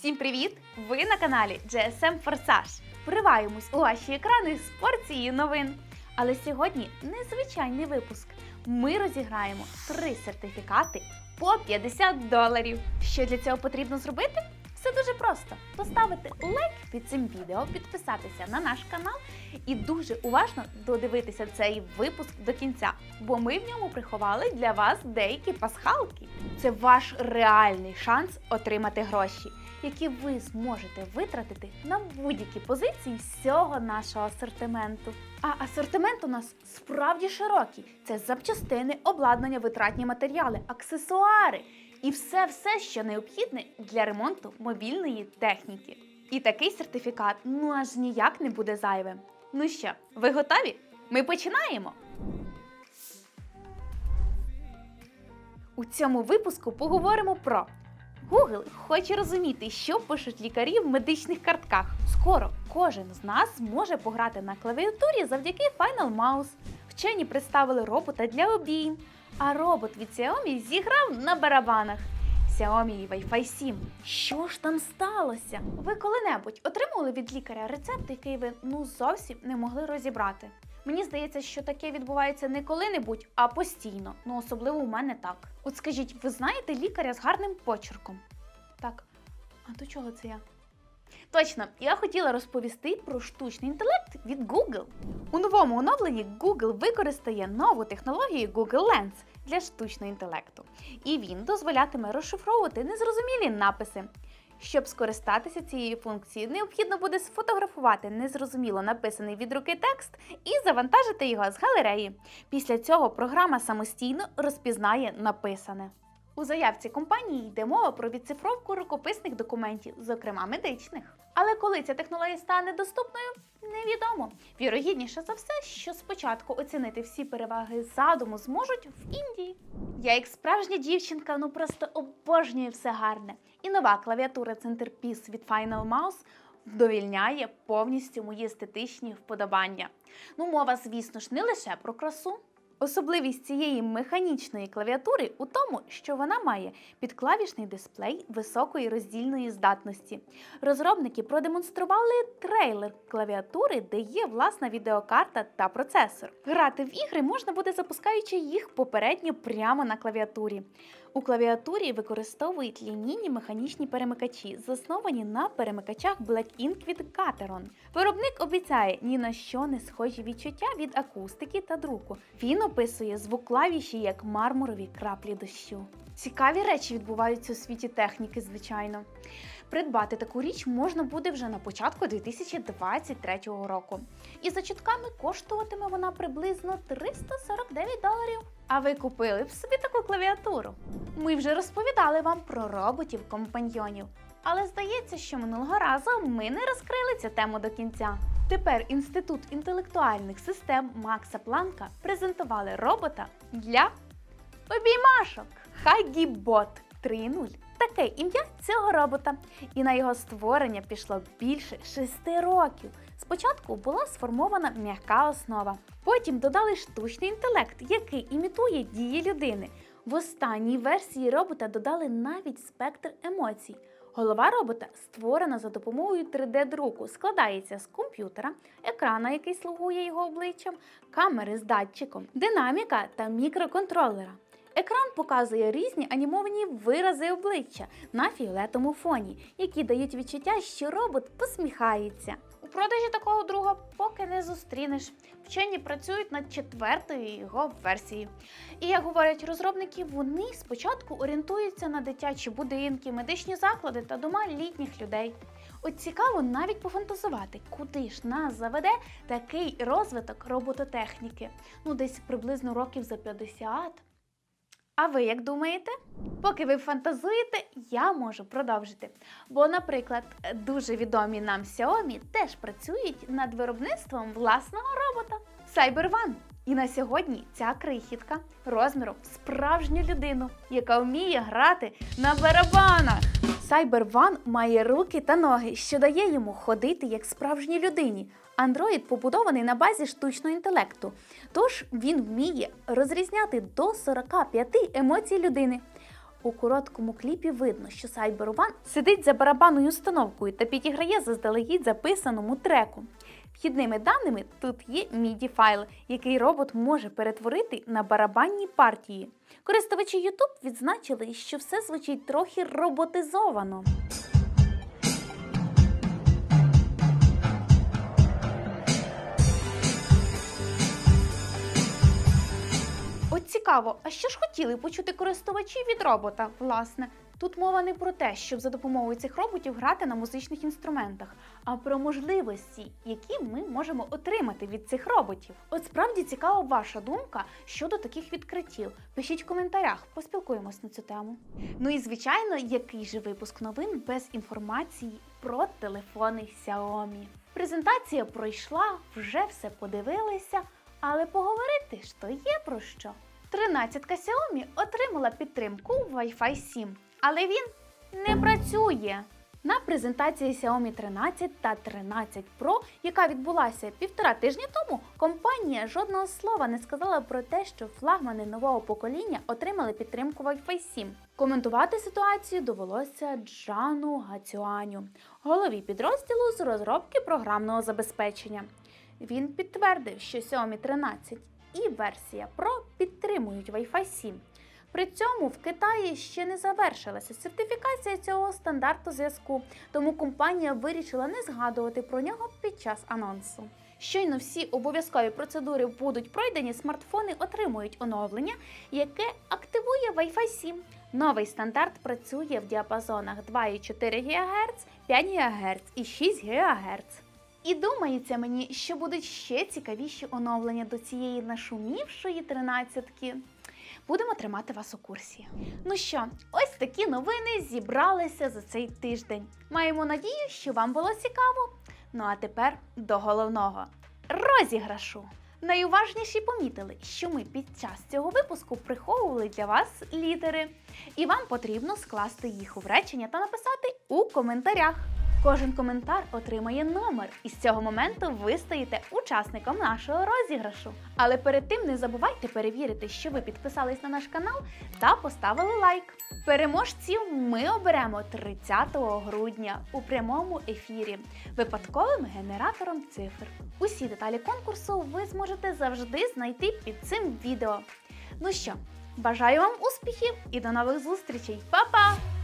Всім привіт! Ви на каналі GSM Форсаж. Вриваємось у ваші екрани з порції новин. Але сьогодні незвичайний випуск. Ми розіграємо три сертифікати по 50 доларів. Що для цього потрібно зробити? Все дуже просто: поставити лайк під цим відео, підписатися на наш канал і дуже уважно додивитися цей випуск до кінця, бо ми в ньому приховали для вас деякі пасхалки. Це ваш реальний шанс отримати гроші, які ви зможете витратити на будь-які позиції всього нашого асортименту. А асортимент у нас справді широкий: це запчастини, обладнання, витратні матеріали, аксесуари і все-все, що необхідне для ремонту мобільної техніки. І такий сертифікат ну аж ніяк не буде зайвим. Ну що, ви готові? Ми починаємо! У цьому випуску поговоримо про Google хоче розуміти, що пишуть лікарі в медичних картках. Скоро кожен з нас зможе пограти на клавіатурі завдяки Final Mouse. Вчені представили робота для обійм, а робот від Xiaomi зіграв на барабанах. Xiaomi Wi-Fi 7. Що ж там сталося? Ви коли-небудь отримали від лікаря рецепт, який ви ну зовсім не могли розібрати? Мені здається, що таке відбувається не коли-небудь, а постійно. Ну, особливо у мене так. От скажіть, ви знаєте лікаря з гарним почерком? Так, а до чого це я? Точно, я хотіла розповісти про штучний інтелект від Google. У новому оновленні Google використає нову технологію Google Lens для штучного інтелекту, і він дозволятиме розшифровувати незрозумілі написи. Щоб скористатися цією функцією, необхідно буде сфотографувати незрозуміло написаний від руки текст і завантажити його з галереї. Після цього програма самостійно розпізнає написане. У заявці компанії йде мова про відцифровку рукописних документів, зокрема медичних. Але коли ця технологія стане доступною, невідомо. Вірогідніше за все, що спочатку оцінити всі переваги задуму зможуть в Індії. Я, як справжня дівчинка, ну просто обожнюю все гарне. І нова клавіатура Centerpiece від Final Mouse вдовільняє повністю мої естетичні вподобання. Ну, мова, звісно ж, не лише про красу. Особливість цієї механічної клавіатури у тому, що вона має підклавішний дисплей високої роздільної здатності. Розробники продемонстрували трейлер клавіатури, де є власна відеокарта та процесор. Грати в ігри можна буде запускаючи їх попередньо прямо на клавіатурі. У клавіатурі використовують лінійні механічні перемикачі, засновані на перемикачах Black Ink від Gateron. Виробник обіцяє ні на що не схожі відчуття від акустики та друку. Він описує звук клавіші як мармурові краплі дощу. Цікаві речі відбуваються у світі техніки, звичайно. Придбати таку річ можна буде вже на початку 2023 року. І за чутками коштуватиме вона приблизно 349 доларів. А ви купили б собі таку клавіатуру? Ми вже розповідали вам про роботів-компаньйонів. Але здається, що минулого разу ми не розкрили цю тему до кінця. Тепер Інститут інтелектуальних систем Макса Планка презентували робота для обіймашок Хагібот 3.0. Таке ім'я цього робота. І на його створення пішло більше шести років. Спочатку була сформована м'яка основа. Потім додали штучний інтелект, який імітує дії людини. В останній версії робота додали навіть спектр емоцій. Голова робота створена за допомогою 3D-друку, складається з комп'ютера, екрана, який слугує його обличчям, камери з датчиком, динаміка та мікроконтролера. Екран показує різні анімовані вирази обличчя на фіолетовому фоні, які дають відчуття, що робот посміхається. Продажі такого друга поки не зустрінеш. Вчені працюють над четвертою його версією. І як говорять розробники, вони спочатку орієнтуються на дитячі будинки, медичні заклади та дома літніх людей. От цікаво навіть пофантазувати, куди ж нас заведе такий розвиток робототехніки. Ну, десь приблизно років за 50. А ви як думаєте? Поки ви фантазуєте, я можу продовжити. Бо, наприклад, дуже відомі нам Xiaomi теж працюють над виробництвом власного робота CyberOne. І на сьогодні ця крихітка розміром справжню людину, яка вміє грати на барабанах. CyberOne має руки та ноги, що дає йому ходити як справжній людині. Андроїд побудований на базі штучного інтелекту, тож він вміє розрізняти до 45 емоцій людини. У короткому кліпі видно, що Cyber сидить за барабанною установкою та підіграє заздалегідь записаному треку. Вхідними даними тут є MIDI файл, який робот може перетворити на барабанні партії. Користувачі YouTube відзначили, що все звучить трохи роботизовано. От цікаво, а що ж хотіли почути користувачі від робота? Власне, тут мова не про те, щоб за допомогою цих роботів грати на музичних інструментах, а про можливості, які ми можемо отримати від цих роботів. От справді цікава ваша думка щодо таких відкриттів. Пишіть в коментарях, поспілкуємось на цю тему. Ну і звичайно, який же випуск новин без інформації про телефони Xiaomi. Презентація пройшла, вже все подивилися. Але поговорити ж то є про що. 13-ка Xiaomi отримала підтримку Wi-Fi 7, але він не працює. На презентації Xiaomi 13 та 13 Pro, яка відбулася півтора тижня тому, компанія жодного слова не сказала про те, що флагмани нового покоління отримали підтримку Wi-Fi 7. Коментувати ситуацію довелося Джану Гацюаню, голові підрозділу з розробки програмного забезпечення. Він підтвердив, що Xiaomi 13 і версія Pro підтримують Wi-Fi 7. При цьому в Китаї ще не завершилася сертифікація цього стандарту зв'язку, тому компанія вирішила не згадувати про нього під час анонсу. Щойно всі обов'язкові процедури будуть пройдені, смартфони отримують оновлення, яке активує Wi-Fi 7. Новий стандарт працює в діапазонах 2,4 ГГц, 5 ГГц і 6 ГГц. І думається мені, що будуть ще цікавіші оновлення до цієї нашумівшої тринадцятки. Будемо тримати вас у курсі. Ну що, ось такі новини зібралися за цей тиждень. Маємо надію, що вам було цікаво. Ну а тепер до головного розіграшу. Найуважніші помітили, що ми під час цього випуску приховували для вас літери, і вам потрібно скласти їх у речення та написати у коментарях. Кожен коментар отримає номер, і з цього моменту ви стаєте учасником нашого розіграшу. Але перед тим не забувайте перевірити, що ви підписались на наш канал та поставили лайк. Переможців ми оберемо 30 грудня у прямому ефірі випадковим генератором цифр. Усі деталі конкурсу ви зможете завжди знайти під цим відео. Ну що, бажаю вам успіхів і до нових зустрічей! Па-па!